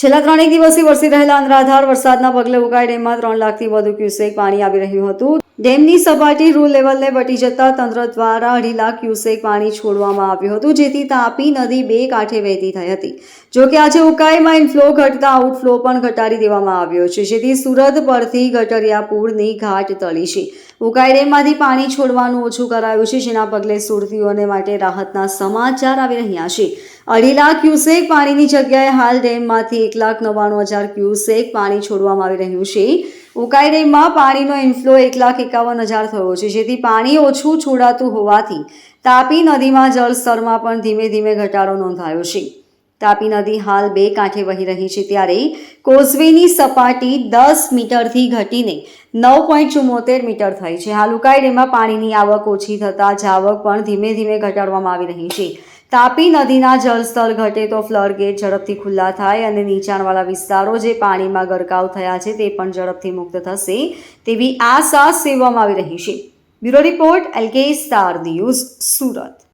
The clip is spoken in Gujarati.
છેલ્લા ત્રણેક દિવસથી વરસી રહેલા અનરાધાર વરસાદના પગલે ઉકાઈ ડેમમાં ત્રણ લાખથી વધુ ક્યુસેક પાણી આવી રહ્યું હતું. ડેમની સપાટી રૂ લેવલને વટી જતા તંત્ર દ્વારા અઢી લાખ ક્યુસેક પાણી છોડવામાં આવ્યું હતું, જેથી તાપી નદી બે કાંઠે વહેતી થઈ હતી. જોકે આજે ઉકાઈમાં ઇનફ્લો ઘટતા આઉટફ્લો પણ ઘટાડી દેવામાં આવ્યો છે, જેથી સુરત પરથી ગટરિયા પૂરની ઘાટ તળી છે. ઉકાઈ ડેમમાંથી પાણી છોડવાનું ઓછું કરાયું છે, જેના પગલે સુરતીઓને માટે રાહતના સમાચાર આવી રહ્યા છે. અઢી લાખ ક્યુસેક પાણીની જગ્યાએ હાલ ડેમમાંથી એક લાખ નવ્વાણું હજાર ક્યુસેક પાણી છોડવામાં આવી રહ્યું છે. ઉકાઈ ડેમમાં પાણીનો ઇન્ફ્લો એક લાખ એકાવન હજાર થયો છે. જેથી પાણી ઓછું છોડાતું હોવાથી તાપી નદીમાં જળસ્તરમાં પણ ધીમે ધીમે ઘટાડો નોંધાયો છે. તાપી નદી હાલ બે કાંઠે વહી રહી છે ત્યારે કોઝવેની સપાટી દસ મીટરથી ઘટીને નવ પોઈન્ટ ચુમ્મોતેર મીટર થઈ છે. હાલ ઉકાઈ ડેમમાં પાણીની આવક ઓછી થતાં જાવક પણ ધીમે ધીમે ઘટાડવામાં આવી રહી છે. તાપી નદીના જળસ્તર ઘટે તો ફ્લર ગેટ ઝડપથી ખુલ્લા થાય અને નીચાણવાળા વિસ્તારો જે પાણીમાં ગરકાવ થયા છે તે પણ ઝડપથી મુક્ત થશે તેવી આશા સેવવામાં આવી રહી છે. Bureau report, LK star news, Surat.